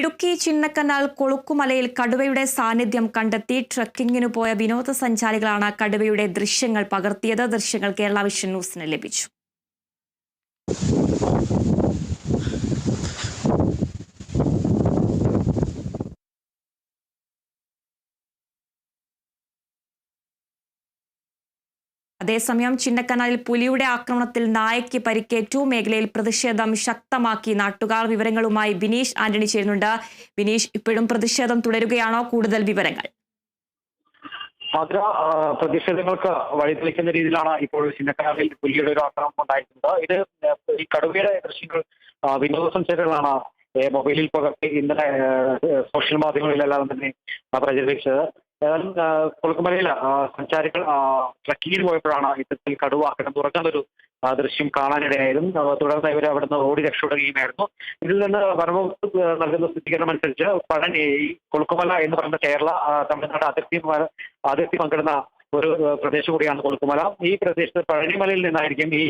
ഇടുക്കി ചിന്നക്കനാൽ കൊളുക്കുമലയിൽ കടുവയുടെ സാന്നിധ്യം കണ്ടെത്തി ട്രക്കിങ്ങിനു പോയ വിനോദസഞ്ചാരികളാണ് കടുവയുടെ ദൃശ്യങ്ങൾ പകർത്തിയത്. ദൃശ്യങ്ങൾ കേരള വിഷൻ ന്യൂസിന് ലഭിച്ചു. അതേസമയം ചിന്നക്കനാലിൽ പുലിയുടെ ആക്രമണത്തിൽ നായയ്ക്ക് പരിക്കേറ്റു. മേഖലയിൽ പ്രതിഷേധം ശക്തമാക്കി നാട്ടുകാർ വിവരങ്ങളുമായി ബിനീഷ് ആന്റണി ചേരുന്നുണ്ട്. ബിനീഷ് ഇപ്പോഴും പ്രതിഷേധം തുടരുകയാണോ? കൂടുതൽ വിവരങ്ങൾ. മധുര പ്രതിഷേധങ്ങൾക്ക് വഴിതെളിക്കുന്ന രീതിയിലാണ് ഇപ്പോൾ ചിന്നക്കനാലിൽ പുലിയുടെ ഒരു ആക്രമണം ഉണ്ടായിട്ടുണ്ട്. ഇത് ഈ കടുവയുടെ ദൃശ്യങ്ങൾ വിനോദസഞ്ചാരികളാണ് മൊബൈലിൽ പകർത്തി ഇന്നലെ സോഷ്യൽ മാധ്യമങ്ങളിലെല്ലാം തന്നെ പ്രചരിപ്പിച്ചത്. ഏതായാലും കൊളുക്കുമലയിൽ സഞ്ചാരികൾ ട്രക്കിങ്ങിൽ പോയപ്പോഴാണ് ഇത്തരത്തിൽ കടുവ കിടന്നു തുറക്കുന്നൊരു ദൃശ്യം കാണാനിടയായതും തുടർന്ന് ഇവർ അവിടുന്ന് ഓടി രക്ഷപ്പെടുകയുമായിരുന്നു. ഇതിൽ നിന്ന് വനംവകുപ്പ് നൽകുന്ന സ്ഥിരീകരണം അനുസരിച്ച് പഴനി ഈ കൊളുക്കുമല എന്ന് പറയുന്ന കേരള തമിഴ്നാട് അതിർത്തി അതിർത്തി പങ്കിടുന്ന ഒരു പ്രദേശം കൂടിയാണ് കൊളുക്കുമല. ഈ പ്രദേശത്ത് പഴനിമലയിൽ നിന്നായിരിക്കും ഈ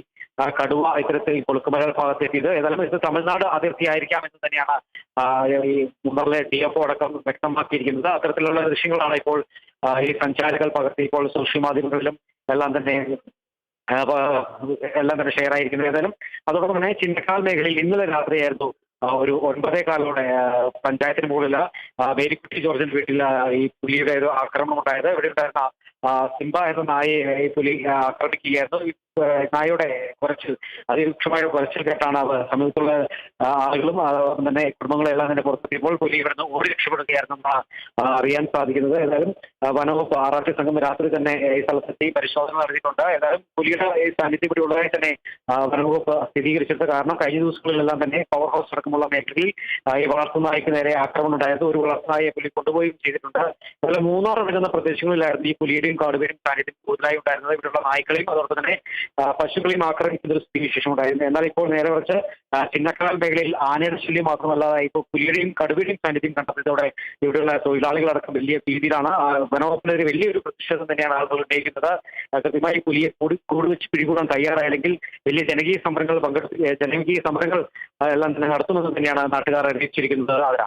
കടുവ ഇത്തരത്തിൽ കൊളുക്കുമല ഭാഗത്തെത്തിയത്. ഏതായാലും ഇത് തമിഴ്നാട് അതിർത്തി ആയിരിക്കാം എന്ന് തന്നെയാണ് ഈ മുന്നറിലെ ഡി എഫ് അടക്കം വ്യക്തമാക്കിയിരിക്കുന്നത്. അത്തരത്തിലുള്ള ദൃശ്യങ്ങളാണ് ഇപ്പോൾ ഈ സഞ്ചാരികൾ പകർത്തി ഇപ്പോൾ സോഷ്യൽ മാധ്യമങ്ങളിലും എല്ലാം തന്നെ എല്ലാം തന്നെ ഷെയർ ആയിരിക്കുന്നത്. ഏതായാലും അതോടൊപ്പം തന്നെ ചിന്നക്കാൽ മേഖലയിൽ ഇന്നലെ രാത്രിയായിരുന്നു ഒരു ഒൻപതേ കാലോടെ പഞ്ചായത്തിന് മുകളിൽ വേലിക്കുട്ടി ജോർജിന്റെ വീട്ടിൽ ഈ പുലിയുടെ ഒരു ആക്രമണം ഉണ്ടായത്. ഇവിടെ ഉണ്ടായിരുന്ന സിംബ എന്ന നായയെ ഈ പുലി ആ, ആക്രമിക്കുകയായിരുന്നു ഈ ആ, നായയുടെ കുറച്ച് അതിരൂക്ഷമായ കുറച്ചിൽ കേട്ടാണ് അവ സമീപത്തുള്ള ആളുകളും അതോടൊപ്പം തന്നെ കുടുംബങ്ങളെല്ലാം തന്നെ പുറത്തെത്തിയപ്പോൾ പുലി ഇവിടുന്ന് ഓടി രക്ഷപ്പെടുകയായിരുന്നെന്നാണ് അറിയാൻ സാധിക്കുന്നത്. ഏതായാലും വനവകുപ്പ് ആറാട്ടി സംഘം രാത്രി തന്നെ ഈ സ്ഥലത്തെത്തി പരിശോധന നടത്തിയിട്ടുണ്ട്. ഏതായാലും പുലിയുടെ സാന്നിധ്യം ഇവിടെ ഉള്ളതായി തന്നെ വനവകുപ്പ് സ്ഥിരീകരിച്ചിട്ട് കാരണം കഴിഞ്ഞ ദിവസങ്ങളിലെല്ലാം തന്നെ പവർ ഹൗസ് അടക്കമുള്ള മേഖലയിൽ ഈ വളർത്തുനായ്ക്ക് നേരെ ആക്രമണം ഉണ്ടായത് ഒരു വളർത്തുനായെ പുലി കൊണ്ടുപോവുകയും ചെയ്തിട്ടുണ്ട്. അതുപോലെ മൂന്നാർ അടങ്ങുന്ന പ്രദേശങ്ങളിലായിരുന്നു ഈ പുലിയുടെയും കാടുപേരും സാന്നിധ്യം കൂടുതലായി ഉണ്ടായിരുന്നത്. ഇവിടെയുള്ള നായ്ക്കളെയും അതോടൊപ്പം തന്നെ പശുക്കളെയും ആക്രമിക്കുന്ന ഒരു സ്ഥിതിവിശേഷം ഉണ്ടായിരുന്നു എന്നാൽ ഇപ്പോൾ നേരെ കുറച്ച് ചിന്നക്കനാൽ മേഖലയിൽ ആനയുടെ ശല്യം മാത്രമല്ലാതെ ഇപ്പോൾ പുലിയുടെയും കടുവയുടെയും സാന്നിധ്യം കണ്ടെത്തിയതോടെ ഇവിടെയുള്ള തൊഴിലാളികളടക്കം വലിയ രീതിയിലാണ് വനവകുപ്പിനെതിരെ വലിയൊരു പ്രതിഷേധം തന്നെയാണ് ആളുകൾ ഉന്നയിക്കുന്നത്. കൃത്യമായി പുലിയെ കൂടി കൂടി വെച്ച് പിടികൂടാൻ തയ്യാറായില്ലെങ്കിൽ വലിയ ജനകീയ സമരങ്ങൾ പങ്കെടുത്ത് ജനകീയ സമരങ്ങൾ എല്ലാം തന്നെ നടത്തുമെന്ന് തന്നെയാണ് നാട്ടുകാർ അറിയിച്ചിരിക്കുന്നത്. അതിനാ